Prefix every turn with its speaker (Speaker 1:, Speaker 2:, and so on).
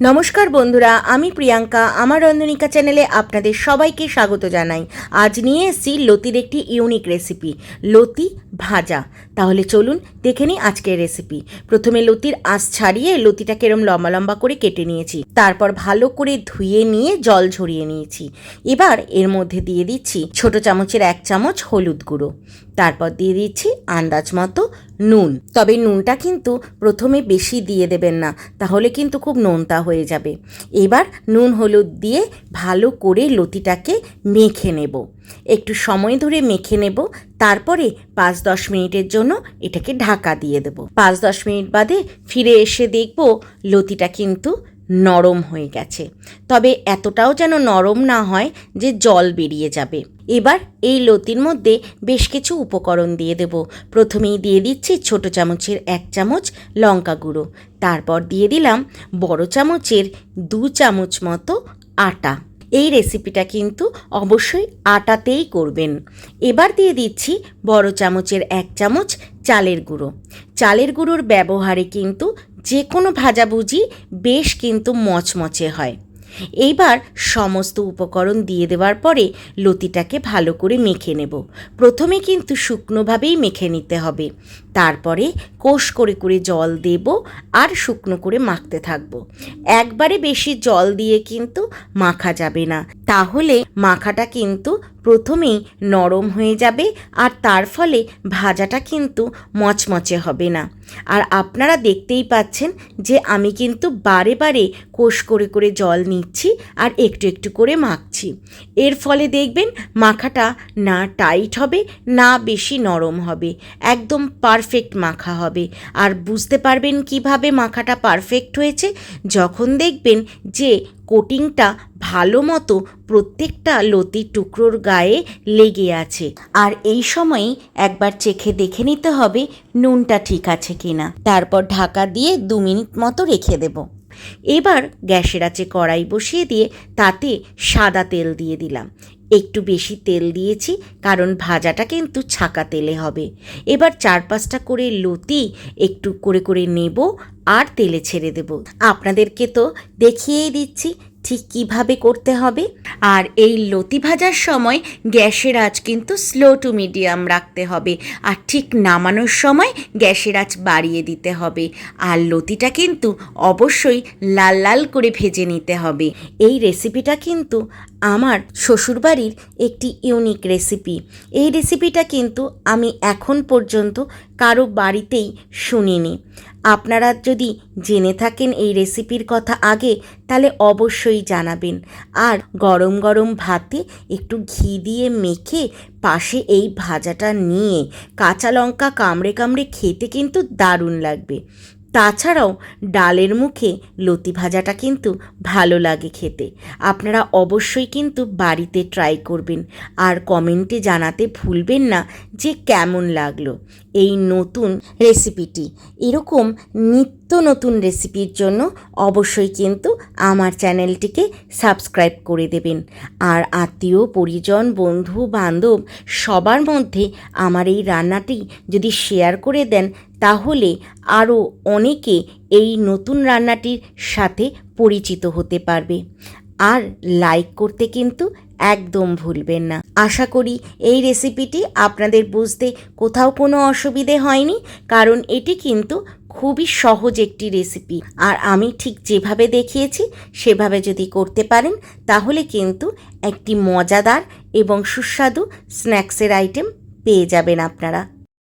Speaker 1: নমস্কার বন্ধুরা, আমি প্রিয়াঙ্কা। আমার রন্ধনিকা চ্যানেলে আপনাদের সবাইকে স্বাগত জানাই। আজ নিয়ে এসেছি লতির একটি ইউনিক রেসিপি, লতি ভাজা। তাহলে চলুন দেখে নিই আজকের রেসিপি। প্রথমে লতির আঁশ ছাড়িয়ে লতিটাকে এরম লম্বা লম্বা করে কেটে নিয়েছি। তারপর ভালো করে ধুয়ে নিয়ে জল ঝরিয়ে নিয়েছি। এবার এর মধ্যে দিয়ে দিচ্ছি ছোট চামচের এক চামচ হলুদ গুঁড়ো। তারপর দিয়ে দিচ্ছি আন্দাজ মতো নুন। তবে নুনটা কিন্তু প্রথমে বেশি দিয়ে দেবেন না, তাহলে কিন্তু খুব নোনতা হয়ে যাবে। এবার নুন হলুদ দিয়ে ভালো করে লতিটাকে মেখে নেব। একটু সময় ধরে মেখে নেব, তারপরে পাঁচ দশ মিনিটের জন্য এটাকে ঢাকা দিয়ে দেব। পাঁচ দশ মিনিট বাদে ফিরে এসে দেখব লতিটা কিন্তু নরম হয়ে গেছে। তবে এতটাও যেন নরম না হয় যে জল বেরিয়ে যাবে। এবার এই লতির মধ্যে বেশ কিছু উপকরণ দিয়ে দেব। প্রথমেই দিয়ে দিচ্ছি ছোট চামচের এক চামচ লঙ্কা গুঁড়ো। তারপর দিয়ে দিলাম বড় চামচের দু চামচ মতো আটা। এই রেসিপিটা কিন্তু অবশ্যই আটাতেই করবেন। এবার দিয়ে দিচ্ছি বড় চামচের এক চামচ চালের গুঁড়ো। চালের গুঁড়োর ব্যবহারে কিন্তু যে কোনো ভাজাভুজি বেশ কিন্তু মচমচে হয়। এইবার সমস্ত উপকরণ দিয়ে দেওয়ার পরে লতিটাকে ভালো করে মেখে নেব। প্রথমে কিন্তু শুকনোভাবেই মেখে নিতে হবে। তারপরে কোষ করে করে জল দেব আর শুকনো করে মাখতে থাকব। একবারে বেশি জল দিয়ে কিন্তু মাখা যাবে না। তাহলে মাখাটা কিন্তু প্রথমেই নরম হয়ে যাবে আর তার ফলে ভাজাটা কিন্তু মচমচে হবে না। আর আপনারা দেখতেই পাচ্ছেন যে আমি কিন্তু বারে বারে কোষ করে করে জল নিচ্ছি আর একটু একটু করে মাখছি। এর ফলে দেখবেন মাখাটা না টাইট হবে, না বেশি নরম হবে, একদম পারফেক্ট মাখা হবে। আর বুঝতে পারবেন কীভাবে মাখাটা পারফেক্ট হয়েছে? যখন দেখবেন যে কোটিংটা ভালো মতো প্রত্যেকটা লতির টুকরোর গায়ে লেগে আছে। আর এই সময়ই একবার চেখে দেখে নিতে হবে নুনটা ঠিক আছে কিনা। তারপর ঢাকা দিয়ে দু মিনিট মতো রেখে দেব। এবার গ্যাসের আছে কড়াই বসিয়ে দিয়ে তাতে সাদা তেল দিয়ে দিলাম। একটু বেশি তেল দিয়েছি, কারণ ভাজাটা কিন্তু ছাকা তেলে হবে। এবার চার পাঁচটা করে লতি একটু করে করে নেব আর তেলে ছেড়ে দেব। আপনাদেরকে তো দেখিয়েই দিচ্ছি ঠিক কীভাবে করতে হবে? আর এই লতি ভাজার সময় গ্যাসের আঁচ কিন্তু স্লো টু মিডিয়াম রাখতে হবে। আর ঠিক নামানোর সময় গ্যাসের আঁচ বাড়িয়ে দিতে হবে। আর লতিটা কিন্তু অবশ্যই লাল লাল করে ভেজে নিতে হবে। এই রেসিপিটা কিন্তু আমার শ্বশুরবাড়ির একটি ইউনিক রেসিপি এই রেসিপিটা কিন্তু আমি এখন পর্যন্ত কারও বাড়িতেই শুনিনি। আপনারা যদি জেনে থাকেন এই রেসিপির কথা আগে, তাহলে অবশ্যই জানাবেন। আর গরম গরম ভাতে একটু ঘি দিয়ে মেখে পাশে এই ভাজাটা নিয়ে কাঁচা লঙ্কা কামড়ে কামড়ে খেতে কিন্তু দারুণ লাগবে। তাছাড়াও ডালের মুখে লতি ভাজাটা কিন্তু ভালো লাগে খেতে। আপনারা অবশ্যই কিন্তু বাড়িতে ট্রাই করবেন। আর কমেন্টে জানাতে ভুলবেন না যে কেমন লাগল। এই নতুন রেসিপিটি এরকম নিত্য নতুন রেসিপির জন্য অবশ্যই কিন্তু আমার চ্যানেলটিকে সাবস্ক্রাইব করে দেবেন। আর আত্মীয়, পরিজন, বন্ধু, বান্ধব, সবার মধ্যে আমার এই রান্নাটি যদি শেয়ার করে দেন, তাহলে আরও অনেকে এই নতুন রান্নাটির সাথে পরিচিত হতে পারবে। আর লাইক করতে কিন্তু একদম ভুলবেন না। আশা করি এই রেসিপিটি আপনাদের বুঝতে কোথাও কোনো অসুবিধে হয়নি, কারণ এটি কিন্তু খুবই সহজ একটি রেসিপি আর আমি ঠিক যেভাবে দেখিয়েছি, সেভাবে যদি করতে পারেন, তাহলে কিন্তু একটি মজাদার এবং সুস্বাদু স্ন্যাক্সের আইটেম পেয়ে যাবেন আপনারা।